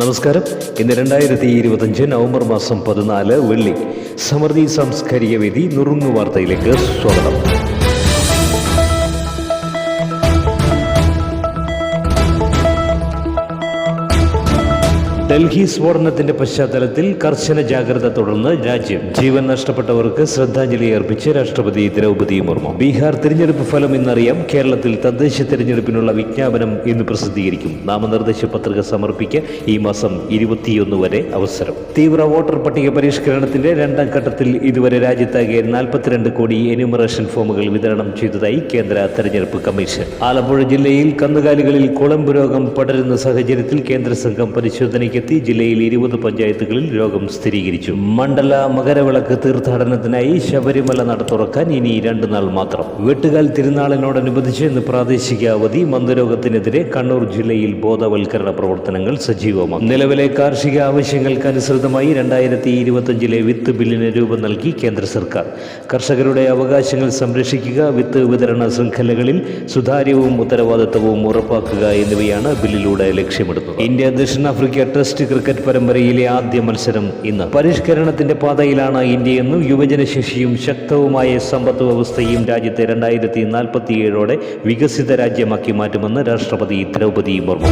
നമസ്കാരം. ഇന്ന് രണ്ടായിരത്തി ഇരുപത്തഞ്ച് നവംബർ മാസം പതിനാല് വെള്ളി. സമൃദ്ധി സാംസ്കാരിക വേദി നുറുങ്ങു വാർത്തയിലേക്ക് സ്വാഗതം. ഡൽഹി സ്ഫോടനത്തിന്റെ പശ്ചാത്തലത്തിൽ കർശന ജാഗ്രത തുടർന്ന് രാജ്യം ജീവൻ നഷ്ടപ്പെട്ടവർക്ക് ശ്രദ്ധാഞ്ജലി അർപ്പിച്ച് രാഷ്ട്രപതി ദ്രൗപദി മുർമു. ബീഹാർ തിരഞ്ഞെടുപ്പ് ഫലം ഇന്നറിയാം കേരളത്തിൽ തദ്ദേശ തിരഞ്ഞെടുപ്പിനുള്ള വിജ്ഞാപനം ഇന്ന് പ്രസിദ്ധീകരിക്കും. നാമനിർദ്ദേശ പത്രിക സമർപ്പിക്കാൻ ഈ മാസം ഇരുപത്തിയൊന്ന് വരെ അവസരം. തീവ്ര വോട്ടർ പട്ടിക പരിഷ്കരണത്തിന്റെ രണ്ടാം ഘട്ടത്തിൽ ഇതുവരെ രാജ്യത്താകെ നാൽപ്പത്തിരണ്ട് കോടി എന്യൂമറേഷൻ ഫോമുകൾ വിതരണം ചെയ്തതായി കേന്ദ്ര തെരഞ്ഞെടുപ്പ് കമ്മീഷൻ. ആലപ്പുഴ ജില്ലയിൽ കന്നുകാലികളിൽ കുളമ്പ് രോഗം പടരുന്ന സാഹചര്യത്തിൽ കേന്ദ്ര സംഘം പരിശോധനയ്ക്കെത്തി ജില്ലയിൽ ഇരുപത് പഞ്ചായത്തുകളിൽ രോഗം സ്ഥിരീകരിച്ചു. മണ്ഡല മകരവിളക്ക് തീർത്ഥാടനത്തിനായി ശബരിമല നട തുറക്കാൻ ഇനി രണ്ടു നാൾ മാത്രം. വെട്ടുകാൽ തിരുനാളിനോടനുബന്ധിച്ച് ഇന്ന് പ്രാദേശിക അവധി. മന്ദരോഗത്തിനെതിരെ കണ്ണൂർ ജില്ലയിൽ ബോധവൽക്കരണ പ്രവർത്തനങ്ങൾ സജീവമാണ് നിലവിലെ കാർഷിക ആവശ്യങ്ങൾക്കനുസൃതമായി രണ്ടായിരത്തി ഇരുപത്തഞ്ചിലെ വിത്ത് ബില്ലിന് രൂപം നൽകി കേന്ദ്ര സർക്കാർ. കർഷകരുടെ അവകാശങ്ങൾ സംരക്ഷിക്കുക വിത്ത് വിതരണ ശൃംഖലകളിൽ സുതാര്യവും ഉത്തരവാദിത്തവും ഉറപ്പാക്കുക എന്നിവയാണ് ബില്ലിലൂടെ ലക്ഷ്യമിടുന്നത്. ഇന്ത്യ ദക്ഷിണാഫ്രിക്ക ടെസ്റ്റ് ക്രിക്കറ്റ് പരമ്പരയിലെ ആദ്യ മത്സരം ഇന്ന്. പരിഷ്കരണത്തിന്റെ പാതയിലാണ് ഇന്ത്യയെന്നും യുവജനശേഷിയും ശക്തവുമായ സമ്പദ് വ്യവസ്ഥയും രാജ്യത്തെ രണ്ടായിരത്തി നാൽപ്പത്തിയേഴോടെ വികസിത രാജ്യമാക്കി മാറ്റുമെന്ന് രാഷ്ട്രപതി ദ്രൗപതി മുർമു.